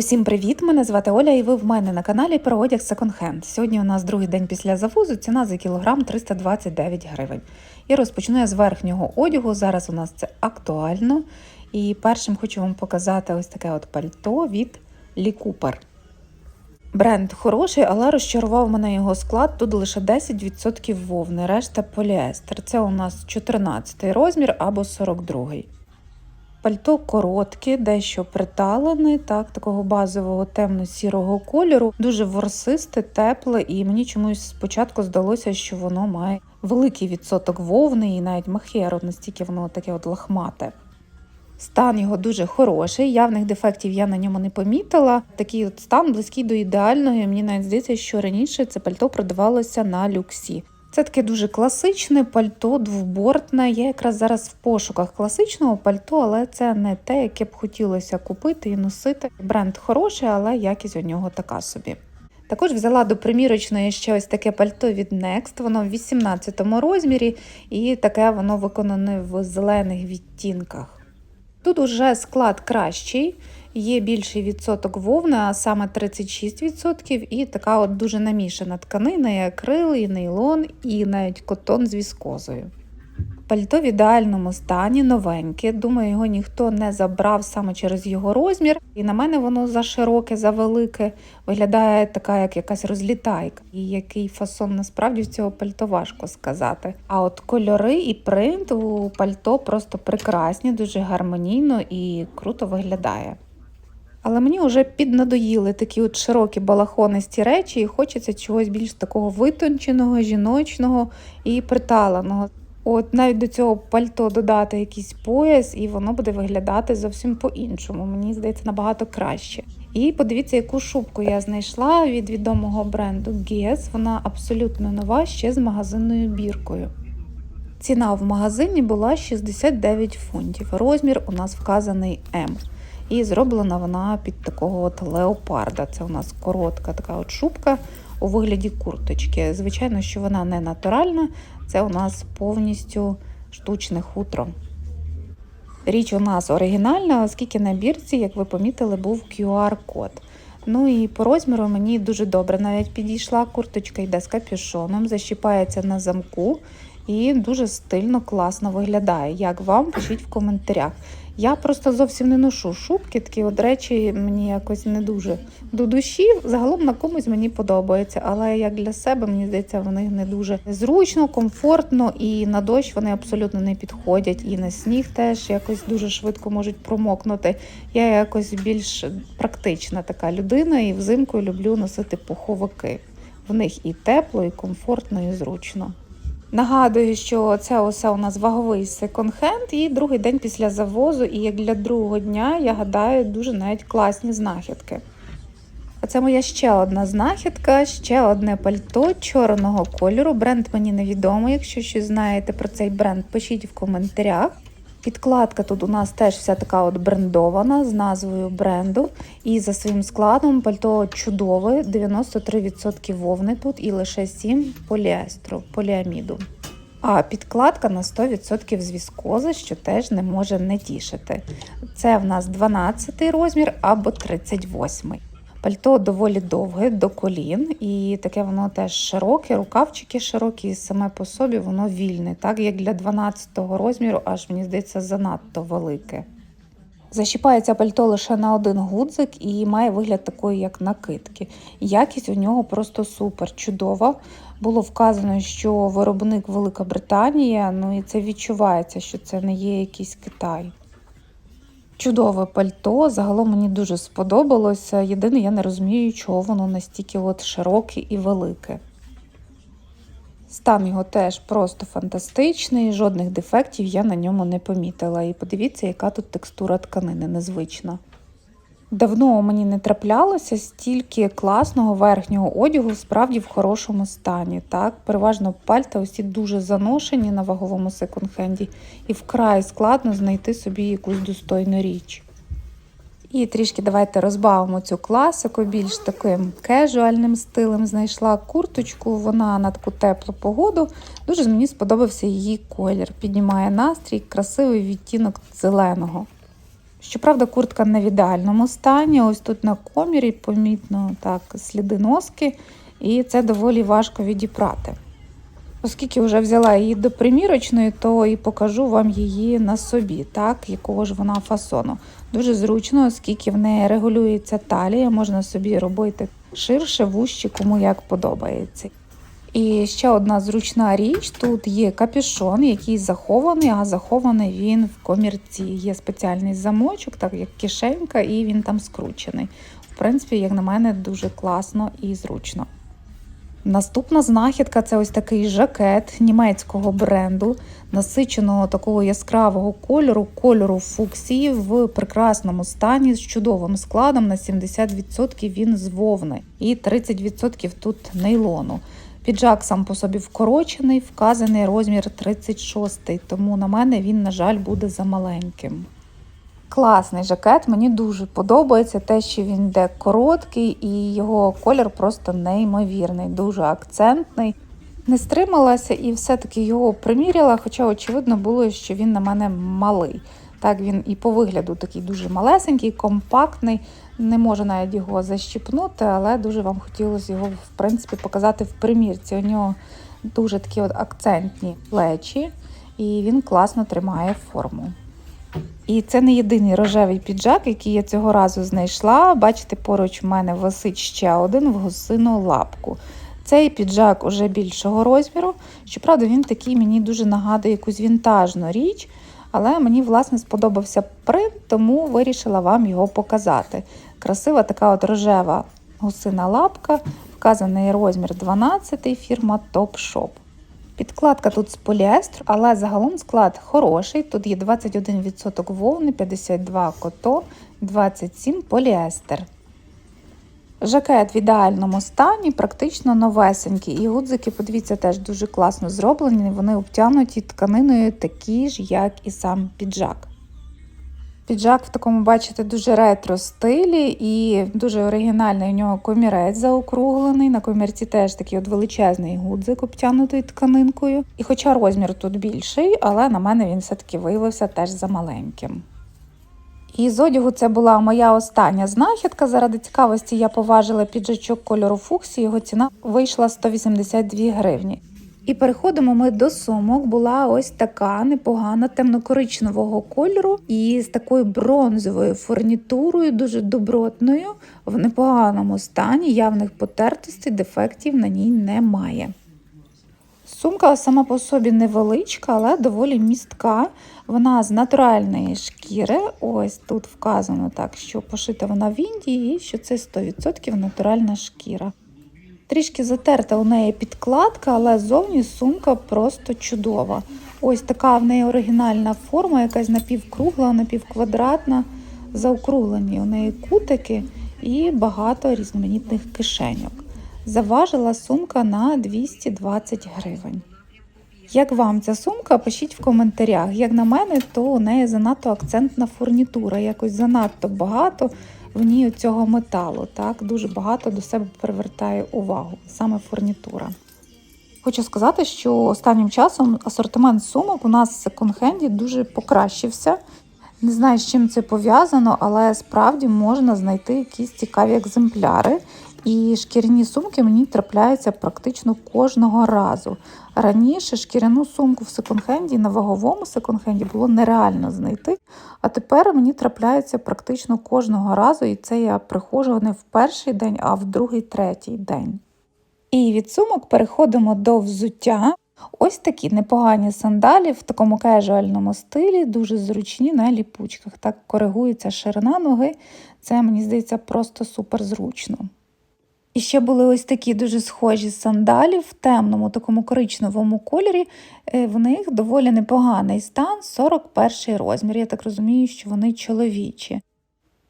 Усім привіт! Мене звати Оля, і ви в мене на каналі про одяг секонд-хенд. Сьогодні у нас другий день після завозу, ціна за кілограм 329 гривень. І розпочну я з верхнього одягу. Зараз у нас це актуально. І першим хочу вам показати ось таке от пальто від Лі. Бренд хороший, але розчарував мене його склад. Тут лише 10% вовни, решта поліестер. Це у нас 14 розмір або 42. Пальто коротке, дещо приталене, так, такого базового темно-сірого кольору, дуже ворсисте, тепле, і мені чомусь спочатку здалося, що воно має великий відсоток вовни і навіть махеру, настільки воно таке от лахмате. Стан його дуже хороший, явних дефектів я на ньому не помітила. Такий от стан близький до ідеального. Мені навіть здається, що раніше це пальто продавалося на люксі. Це таке дуже класичне пальто, двобортне. Я якраз зараз в пошуках класичного пальто, але це не те, яке б хотілося купити і носити. Бренд хороший, але якість у нього така собі. Також взяла до примірочної ще ось таке пальто від Next, воно в 18 розмірі, і таке воно виконане в зелених відтінках. Тут уже склад кращий, є більший відсоток вовни, а саме 36%, і така от дуже намішана тканина, і акрил, і нейлон, і навіть котон з віскозою. Пальто в ідеальному стані, новеньке. Думаю, його ніхто не забрав саме через його розмір. І на мене воно за широке, за велике, виглядає така, як якась розлітайка. І який фасон насправді в цього пальто важко сказати. А от кольори і принт у пальто просто прекрасні, дуже гармонійно і круто виглядає. Але мені вже піднадоїли такі от широкі балахонисті речі, і хочеться чогось більш такого витонченого, жіночного і приталеного. От навіть до цього пальто додати якийсь пояс, і воно буде виглядати зовсім по-іншому. Мені здається, набагато краще. І подивіться, яку шубку я знайшла від відомого бренду Guess. Вона абсолютно нова, ще з магазинною біркою. Ціна в магазині була 69 фунтів. Розмір у нас вказаний М. І зроблена вона під такого от леопарда. Це у нас коротка така от шубка у вигляді курточки. Звичайно, що вона не натуральна, це у нас повністю штучне хутро. Річ у нас оригінальна, оскільки на бірці, як ви помітили, був QR-код. Ну і по розміру мені дуже добре навіть підійшла. Курточка йде з капюшоном, защіпається на замку і дуже стильно, класно виглядає. Як вам, пишіть в коментарях. Я просто зовсім не ношу шубки, такі от речі мені якось не дуже до душі. Загалом на комусь мені подобається, але як для себе, мені здається, вони не дуже зручно, комфортно і на дощ вони абсолютно не підходять. І на сніг теж якось дуже швидко можуть промокнути. Я якось більш практична така людина, і взимку люблю носити пуховики. В них і тепло, і комфортно, і зручно. Нагадую, що це усе у нас ваговий секонд-хенд і другий день після завозу, і як для другого дня, я гадаю, дуже навіть класні знахідки. А це моя ще одна знахідка, ще одне пальто чорного кольору. Бренд мені невідомий. Якщо щось знаєте про цей бренд, пишіть в коментарях. Підкладка тут у нас теж вся така от брендована з назвою бренду. І за своїм складом пальто чудове, 93% вовни тут і лише 7 поліестру, поліаміду. А підкладка на 100% з віскози, що теж не може не тішити. Це в нас 12 розмір або 38. Пальто доволі довге до колін, і таке воно теж широке, рукавчики широкі, і саме по собі воно вільне, так як для 12 розміру, аж мені здається, занадто велике. Защіпається пальто лише на один гудзик і має вигляд такої, як накидки. Якість у нього просто супер, чудова. Було вказано, що виробник Велика Британія, ну і це відчувається, що це не є якийсь Китай. Чудове пальто, загалом мені дуже сподобалося. Єдине, я не розумію, чого воно настільки от широке і велике. Стан його теж просто фантастичний, жодних дефектів я на ньому не помітила. І подивіться, яка тут текстура тканини незвична. Давно мені не траплялося стільки класного верхнього одягу, справді в хорошому стані. Так, Переважно пальта усі дуже заношені на ваговому секонд-хенді, і вкрай складно знайти собі якусь достойну річ. І трішки давайте розбавимо цю класику, більш таким кежуальним стилем знайшла курточку, вона на таку теплу погоду. Дуже мені сподобався її колір. Піднімає настрій, красивий відтінок зеленого. Щоправда, куртка не в ідеальному стані. Ось тут на комірі помітно так сліди носки, і це доволі важко відіпрати. Оскільки вже взяла її до примірочної, то і покажу вам її на собі, так, якого ж вона фасону. Дуже зручно, оскільки в неї регулюється талія, можна собі робити ширше, вужче, кому як подобається. І ще одна зручна річ: тут є капюшон, який захований, а захований він в комірці. Є спеціальний замочок, так як кишенька, і він там скручений. В принципі, як на мене, дуже класно і зручно. Наступна знахідка це ось такий жакет німецького бренду, насиченого такого яскравого кольору, кольору фуксії в прекрасному стані з чудовим складом. На 70% він з вовни і 30% тут нейлону. Піджак сам по собі вкорочений, вказаний розмір 36, тому на мене він, на жаль, буде замаленьким. Класний жакет, мені дуже подобається те, що він йде короткий і його колір просто неймовірний, дуже акцентний. Не стрималася і все-таки його приміряла, хоча, очевидно, було, що він на мене малий. Так, він і по вигляду такий дуже малесенький, компактний. Не можу навіть його защіпнути, але дуже вам хотілося його в принципі показати в примірці. У нього дуже такі от акцентні плечі, і він класно тримає форму. І це не єдиний рожевий піджак, який я цього разу знайшла. Бачите, поруч в мене висить ще один в гусину лапку. Цей піджак уже більшого розміру. Щоправда, він такий мені дуже нагадує якусь вінтажну річ, але мені, власне, сподобався принт, тому вирішила вам його показати. Красива така от рожева гусина лапка, вказаний розмір 12 фірма Top Shop. Підкладка тут з поліестру, але загалом склад хороший. Тут є 21% вовни, 52 кото, 27 поліестер. Жакет в ідеальному стані, практично новесенький. І гудзики, подивіться, теж дуже класно зроблені. Вони обтянуті тканиною такі ж, як і сам піджак. Піджак в такому, бачите, дуже ретро стилі і дуже оригінальний у нього комірець заокруглений. На комірці теж такий от величезний гудзик обтянутий тканинкою. І хоча розмір тут більший, але на мене він все-таки виявився теж замаленьким. І з одягу це була моя остання знахідка. Заради цікавості я поважила піджачок кольору фуксі, його ціна вийшла 182 гривні. І переходимо ми до сумок. Була ось така непогана темно-коричневого кольору і з такою бронзовою фурнітурою, дуже добротною, в непоганому стані, явних потертостей, дефектів на ній немає. Сумка сама по собі невеличка, але доволі містка. Вона з натуральної шкіри. Ось тут вказано так, що пошита вона в Індії, і що це 100% натуральна шкіра. Трішки затерта у неї підкладка, але зовні сумка просто чудова. Ось така в неї оригінальна форма, якась напівкругла, напівквадратна, заокруглені у неї кутики і багато різноманітних кишеньок. Заважила сумка на 220 гривень. Як вам ця сумка, пишіть в коментарях. Як на мене, то у неї занадто акцентна фурнітура, якось занадто багато в ній цього металу. Так, Дуже багато до себе привертає увагу, саме фурнітура. Хочу сказати, що останнім часом асортимент сумок у нас в секонд-хенді дуже покращився. Не знаю, з чим це пов'язано, але справді можна знайти якісь цікаві екземпляри. І шкіряні сумки мені трапляються практично кожного разу. Раніше шкіряну сумку в секонд-хенді на ваговому секонд-хенді було нереально знайти, а тепер мені трапляються практично кожного разу, і це я приходжу не в перший день, а в другий, третій день. І від сумок переходимо до взуття. Ось такі непогані сандалі в такому кежуальному стилі, дуже зручні на ліпучках. Так коригується ширина ноги. Це, мені здається, просто супер зручно. І ще були ось такі дуже схожі сандалі в темному, такому коричневому кольорі. Е, в них доволі непоганий стан, 41 розмір. Я так розумію, що вони чоловічі.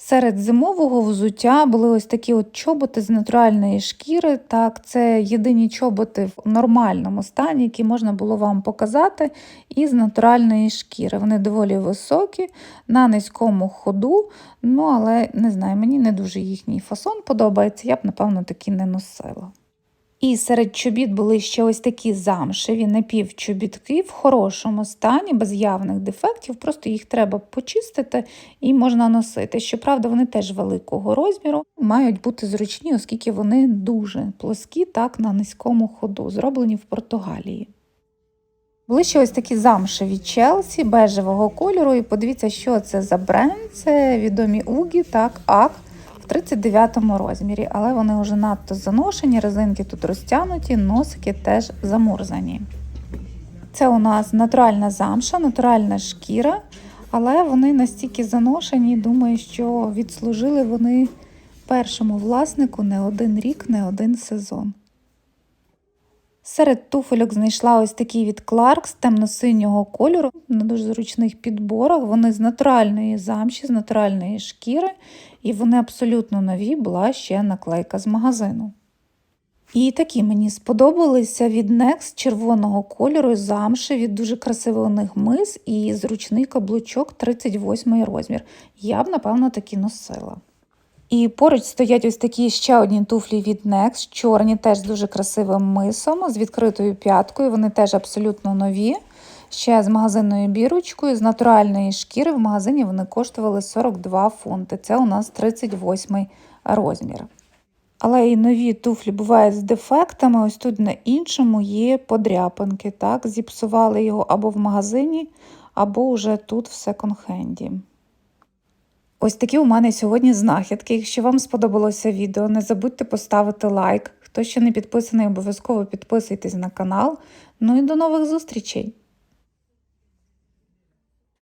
Серед зимового взуття були ось такі от чоботи з натуральної шкіри. Так, це єдині чоботи в нормальному стані, які можна було вам показати, і з натуральної шкіри. Вони доволі високі, на низькому ходу. Ну, але не знаю, мені не дуже їхній фасон подобається, я б, напевно, такі не носила. І серед чобіт були ще ось такі замшеві напівчобітки в хорошому стані, без явних дефектів. Просто їх треба почистити і можна носити. Щоправда, вони теж великого розміру, мають бути зручні, оскільки вони дуже плоскі, так на низькому ходу, зроблені в Португалії. Були ще ось такі замшеві Челсі бежевого кольору. І подивіться, що це за бренд. Це відомі Угі, так, ак в 39-му розмірі, але вони вже надто заношені, резинки тут розтягнуті, носики теж замурзані. Це у нас натуральна замша, натуральна шкіра, але вони настільки заношені, думаю, що відслужили вони першому власнику не один рік, не один сезон. Серед туфельок знайшла ось такий від Clarks темно-синього кольору на дуже зручних підборах. Вони з натуральної замші, з натуральної шкіри, і вони абсолютно нові, була ще наклейка з магазину. І такі мені сподобалися від Next червоного кольору замші, від дуже них мис і зручний каблучок 38 розмір. Я б, напевно, такі носила. І поруч стоять ось такі ще одні туфлі від Next, чорні, теж з дуже красивим мисом, з відкритою п'яткою. Вони теж абсолютно нові. Ще з магазинною бірочкою, з натуральної шкіри в магазині вони коштували 42 фунти. Це у нас 38 розмір. Але і нові туфлі бувають з дефектами. Ось тут на іншому є подряпинки. Так, Зіпсували його або в магазині, або вже тут в секонд-хенді. Ось такі у мене сьогодні знахідки. Якщо вам сподобалося відео, не забудьте поставити лайк. Хто ще не підписаний, обов'язково підписуйтесь на канал. Ну і до нових зустрічей!